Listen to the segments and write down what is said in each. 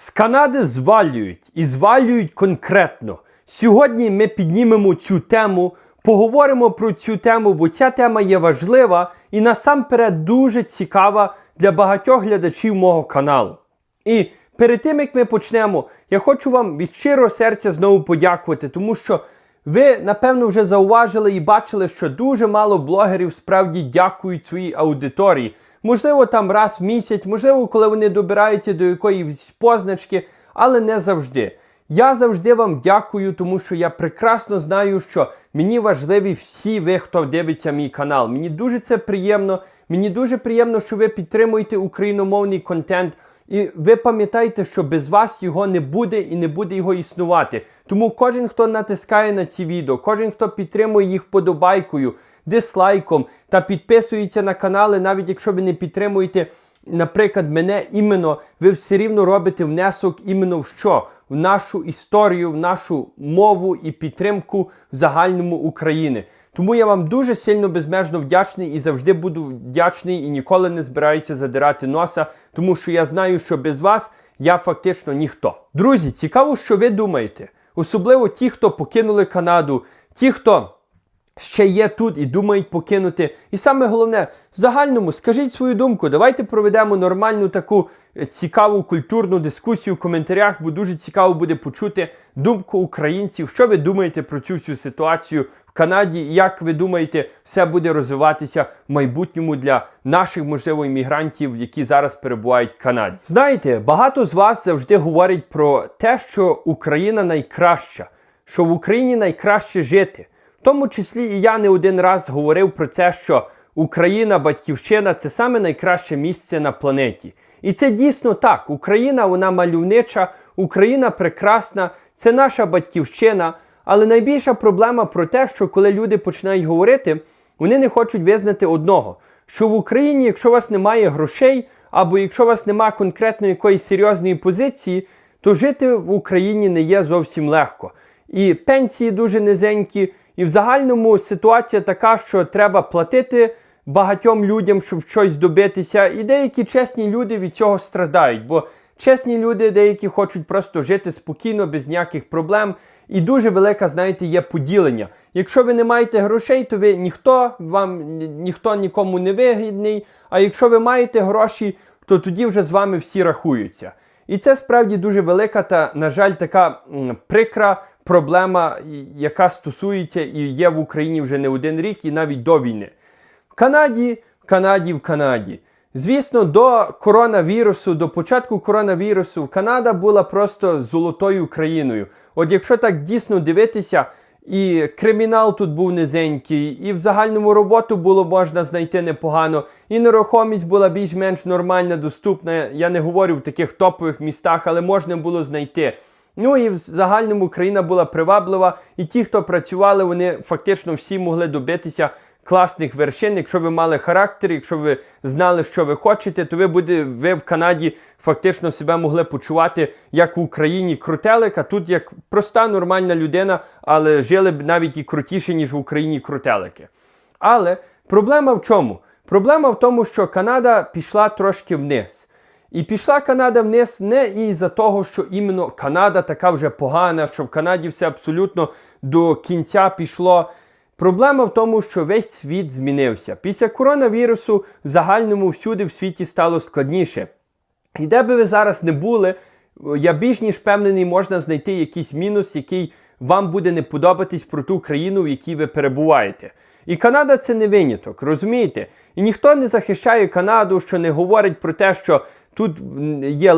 З Канади звалюють і звалюють конкретно. Сьогодні ми піднімемо цю тему, поговоримо про цю тему, бо ця тема є важлива і насамперед дуже цікава для багатьох глядачів мого каналу. І перед тим як ми почнемо, я хочу вам від щирого серця знову подякувати, тому що ви, напевно, вже зауважили і бачили, що дуже мало блогерів справді дякують своїй аудиторії. Можливо, там раз в місяць, можливо, коли вони добираються до якоїсь позначки, але не завжди. Я завжди вам дякую, тому що я прекрасно знаю, що мені важливі всі ви, хто дивиться мій канал. Мені дуже це приємно. Мені дуже приємно, що ви підтримуєте україномовний контент. І ви пам'ятаєте, що без вас його не буде і не буде його існувати. Тому кожен, хто натискає на ці відео, кожен, хто підтримує їх вподобайкою, дислайком та підписується на канали, навіть якщо ви не підтримуєте, наприклад, мене іменно, ви все рівно робите внесок іменно в що? В нашу історію, в нашу мову і підтримку в загальному України. Тому я вам дуже сильно безмежно вдячний і завжди буду вдячний і ніколи не збираюся задирати носа, тому що я знаю, що без вас я фактично ніхто. Друзі, цікаво, що ви думаєте. Особливо ті, хто покинули Канаду, ті, хто ще є тут і думають покинути. І саме головне, в загальному скажіть свою думку. Давайте проведемо нормальну таку е, цікаву культурну дискусію в коментарях, бо дуже цікаво буде почути думку українців. Що ви думаєте про цю всю ситуацію в Канаді? Як ви думаєте, все буде розвиватися в майбутньому для наших, можливо, іммігрантів, які зараз перебувають в Канаді? Знаєте, багато з вас завжди говорять про те, що Україна найкраща, що в Україні найкраще жити. В тому числі і я не один раз говорив про це, що Україна, батьківщина це саме найкраще місце на планеті. І це дійсно так. Україна, вона мальовнича, Україна прекрасна, це наша батьківщина. Але найбільша проблема про те, що коли люди починають говорити, вони не хочуть визнати одного: що в Україні, якщо у вас немає грошей, або якщо у вас немає конкретно якоїсь серйозної позиції, то жити в Україні не є зовсім легко. І пенсії дуже низенькі. І в загальному ситуація така, що треба платити багатьом людям, щоб щось добитися. І деякі чесні люди від цього страдають. Бо чесні люди деякі хочуть просто жити спокійно, без ніяких проблем. І дуже велика, знаєте, є поділення. Якщо ви не маєте грошей, то ви ніхто вам ніхто нікому не вигідний. А якщо ви маєте гроші, то тоді вже з вами всі рахуються. І це справді дуже велика та, на жаль, така м, прикра проблема, яка стосується і є в Україні вже не один рік, і навіть до війни. В Канаді, в Канаді, в Канаді. Звісно, до коронавірусу, до початку коронавірусу, Канада була просто золотою країною. От якщо так дійсно дивитися, і кримінал тут був низенький, і в загальному роботу було можна знайти непогано, і нерухомість була більш-менш нормальна, доступна. Я не говорю в таких топових містах, але можна було знайти. Ну і в загальному країна була приваблива, і ті, хто працювали, вони фактично всі могли добитися класних вершин. Якщо ви мали характер, якщо ви знали, що ви хочете, то ви буде, ви в Канаді фактично себе могли почувати як в Україні крутелик, а тут як проста нормальна людина, але жили б навіть і крутіше, ніж в Україні крутелики. Але проблема в чому? Проблема в тому, що Канада пішла трошки вниз. І пішла Канада вниз не із-за того, що іменно Канада така вже погана, що в Канаді все абсолютно до кінця пішло. Проблема в тому, що весь світ змінився. Після коронавірусу загальному всюди в світі стало складніше. І де би ви зараз не були, я більш ніж впевнений, можна знайти якийсь мінус, який вам буде не подобатись про ту країну, в якій ви перебуваєте. І Канада це не виняток, розумієте? І ніхто не захищає Канаду, що не говорить про те, що тут є,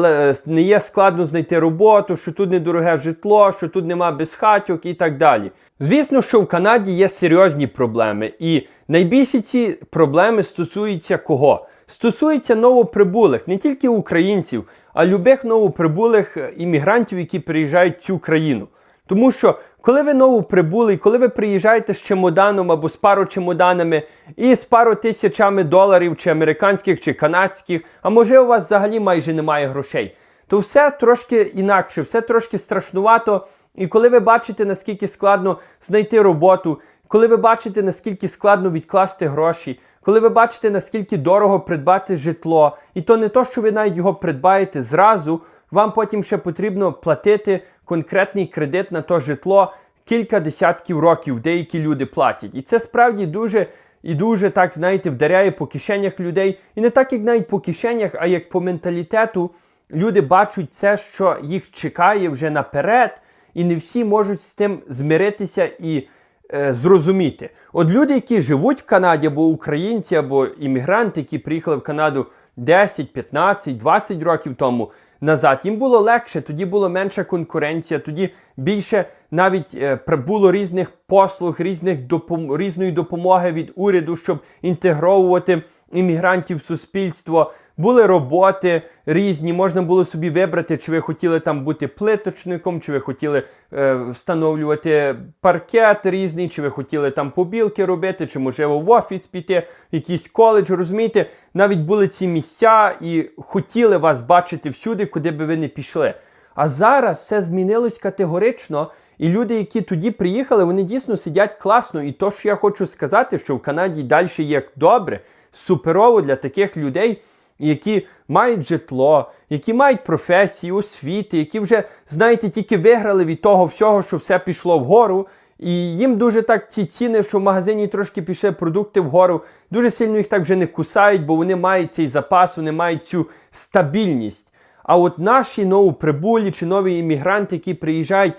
не є складно знайти роботу, що тут недороге житло, що тут нема безхатьок і так далі. Звісно, що в Канаді є серйозні проблеми, і найбільші ці проблеми стосуються кого? Стосуються новоприбулих, не тільки українців, а любих новоприбулих іммігрантів, які приїжджають в цю країну. Тому що, коли ви новоприбулий, коли ви приїжджаєте з чемоданом або з пару чемоданами і з пару тисячами доларів, чи американських, чи канадських, а може у вас взагалі майже немає грошей, то все трошки інакше, все трошки страшнувато. І коли ви бачите, наскільки складно знайти роботу, коли ви бачите, наскільки складно відкласти гроші, коли ви бачите, наскільки дорого придбати житло, і то не то, що ви навіть його придбаєте зразу, вам потім ще потрібно платити конкретний кредит на то житло кілька десятків років деякі люди платять. І це справді дуже і дуже так, знаєте, вдаряє по кишенях людей. І не так, як навіть по кишенях, а як по менталітету. Люди бачать це, що їх чекає вже наперед, і не всі можуть з тим змиритися і е, зрозуміти. От люди, які живуть в Канаді, або українці, або іммігранти, які приїхали в Канаду 10, 15, 20 років тому назад, їм було легше, тоді було менша конкуренція, тоді більше навіть прибуло було різних послуг, різних допом- різної допомоги від уряду, щоб інтегровувати іммігрантів в суспільство. Були роботи різні, можна було собі вибрати, чи ви хотіли там бути плиточником, чи ви хотіли е, встановлювати паркет різний, чи ви хотіли там побілки робити, чи можливо в офіс піти, якийсь коледж. Розумієте, навіть були ці місця і хотіли вас бачити всюди, куди би ви не пішли. А зараз все змінилось категорично, і люди, які тоді приїхали, вони дійсно сидять класно. І то, що я хочу сказати, що в Канаді далі є добре, суперово для таких людей, які мають житло, які мають професії, освіти, які вже, знаєте, тільки виграли від того всього, що все пішло вгору. І їм дуже так ці ціни, що в магазині трошки пішли продукти вгору, дуже сильно їх так вже не кусають, бо вони мають цей запас, вони мають цю стабільність. А от наші новоприбулі чи нові іммігранти, які приїжджають,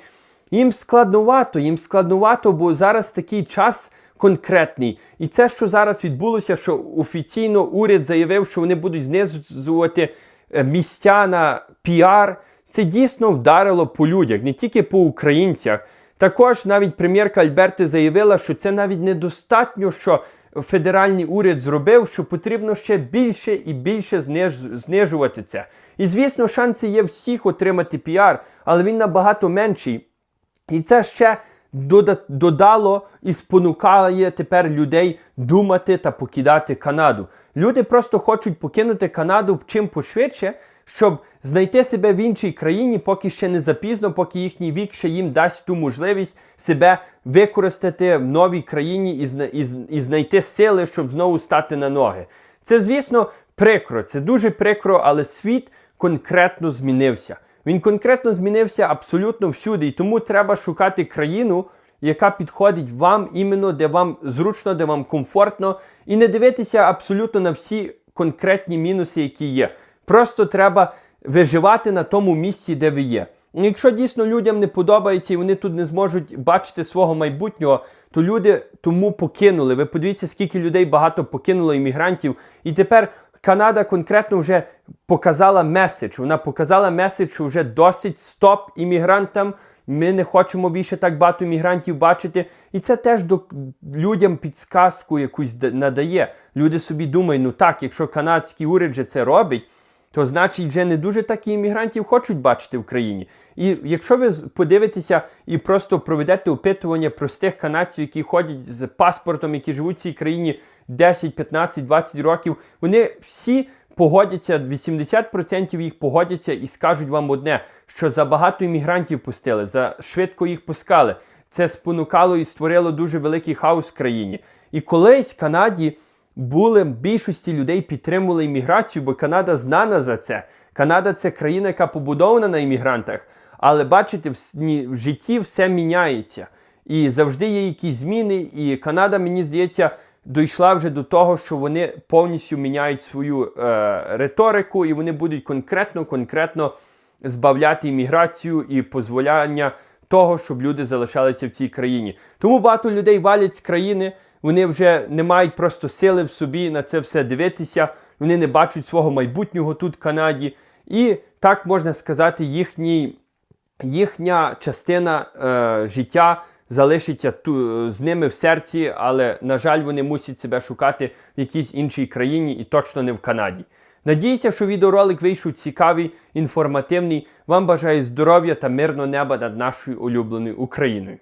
їм складновато, їм складновато, бо зараз такий час конкретний. І це, що зараз відбулося, що офіційно уряд заявив, що вони будуть знизувати е, місця на піар, це дійсно вдарило по людях, не тільки по українцях. Також навіть прем'єрка Альберти заявила, що це навіть недостатньо, що федеральний уряд зробив, що потрібно ще більше і більше зниж- знижувати це. І звісно, шанси є всіх отримати піар, але він набагато менший. І це ще додало і спонукає тепер людей думати та покидати Канаду. Люди просто хочуть покинути Канаду чим пошвидше, щоб знайти себе в іншій країні, поки ще не запізно, поки їхній вік ще їм дасть ту можливість себе використати в новій країні і, зна- і, і знайти сили, щоб знову стати на ноги. Це, звісно, прикро, це дуже прикро, але світ конкретно змінився. Він конкретно змінився абсолютно всюди, і тому треба шукати країну, яка підходить вам іменно, де вам зручно, де вам комфортно, і не дивитися абсолютно на всі конкретні мінуси, які є. Просто треба виживати на тому місці, де ви є. Ну, Якщо дійсно людям не подобається і вони тут не зможуть бачити свого майбутнього, то люди тому покинули. Ви подивіться, скільки людей багато покинуло іммігрантів, і тепер Канада конкретно вже показала меседж. Вона показала меседж, що вже досить стоп іммігрантам. Ми не хочемо більше так багато іммігрантів бачити. І це теж до людям підсказку якусь надає. Люди собі думають, ну так, якщо канадський уряд вже це робить, то значить вже не дуже так і іммігрантів хочуть бачити в країні. І якщо ви подивитеся і просто проведете опитування простих канадців, які ходять з паспортом, які живуть в цій країні 10, 15, 20 років, вони всі погодяться, 80% їх погодяться і скажуть вам одне, що забагато іммігрантів пустили, за швидко їх пускали. Це спонукало і створило дуже великий хаос в країні. І колись Канаді були більшості людей підтримували імміграцію, бо Канада знана за це. Канада це країна, яка побудована на іммігрантах. Але бачите, в, в житті все міняється. І завжди є якісь зміни. І Канада, мені здається, дійшла вже до того, що вони повністю міняють свою е, риторику, і вони будуть конкретно, конкретно збавляти імміграцію і дозволяння того, щоб люди залишалися в цій країні. Тому багато людей валять з країни, вони вже не мають просто сили в собі на це все дивитися, вони не бачать свого майбутнього тут в Канаді. І так можна сказати, їхній, їхня частина е, життя залишиться ту, з ними в серці, але, на жаль, вони мусять себе шукати в якійсь іншій країні і точно не в Канаді. Надіюся, що відеоролик вийшов цікавий, інформативний. Вам бажаю здоров'я та мирного неба над нашою улюбленою Україною.